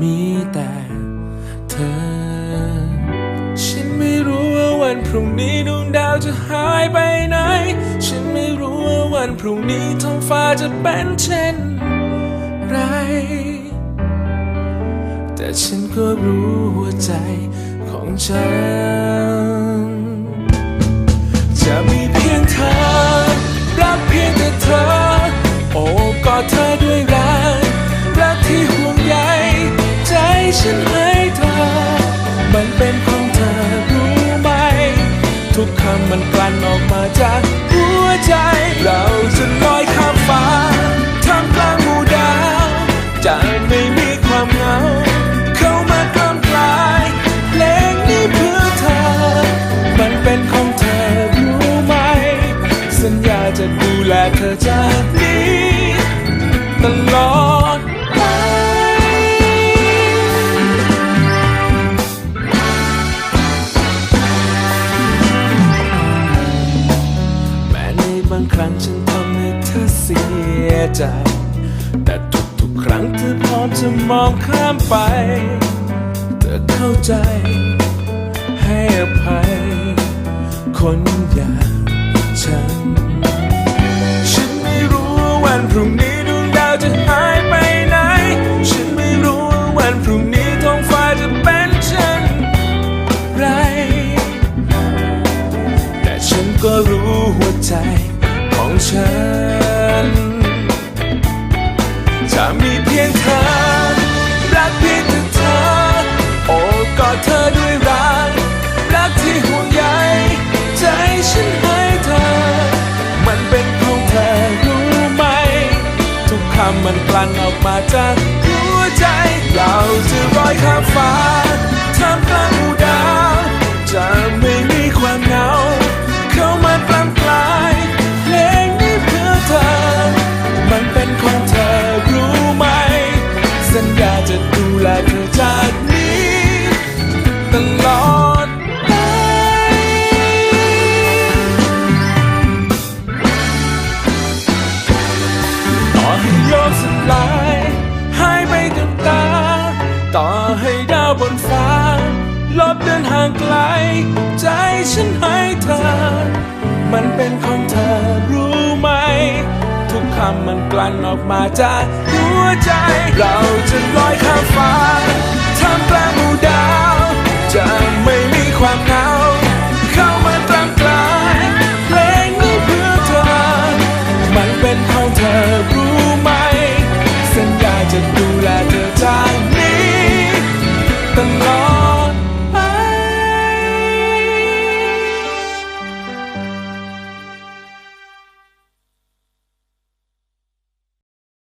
มีแต่เธอ ฉันไม่รู้ว่าวันพรุ่งนี้ดวงดาวจะหายไปไหน ฉันไม่รู้ว่าวันพรุ่งนี้ท้องฟ้าจะเป็นเช่นไร แต่ฉันก็รู้หัวใจของฉัน ฉันให้เธอ มันเป็นของเธอรู้ไหม ทุกคำมันกลั่นออกมาจากหัวใจ เราจะลอยข้ามฟ้าท่ามกลางหมู่ดาวจะไม่มีความเหงา เข้ามากล้ำกลายเพลงนี้เพื่อเธอ มันเป็นของเธอรู้ไหม สัญญาจะดูแลเธอจา บางครั้งฉันทำให้เธอเสียใจ แต่ทุกๆครั้งเธอพร้อมจะมองข้ามไป เธอเข้าใจ ให้อภัยคนอย่าง ฉันจะมีเพียงเธอ รักเพียงแต่เธอ โอบกอดเธอด้วยรัก รักที่ห่วงใยใจฉันให้เธอ มันเป็นของเธอรู้ไหม ทุกคำมันกลั่นออกมาจากหัวใจ เราจะลอยข้ามฟ้า อให้โลกสลายหายไปกับตา ต่อให้ดาวบนฟ้า ลบเดินห่างไกล ใจฉันให้เธอ มันเป็นของเธอรู้ไหม ทุกคำมันกลั่นออกมาจากหัวใจ เราจะลอยข้ามฟ้าท่ามกลางหมู่ดาว จะไม่มีความ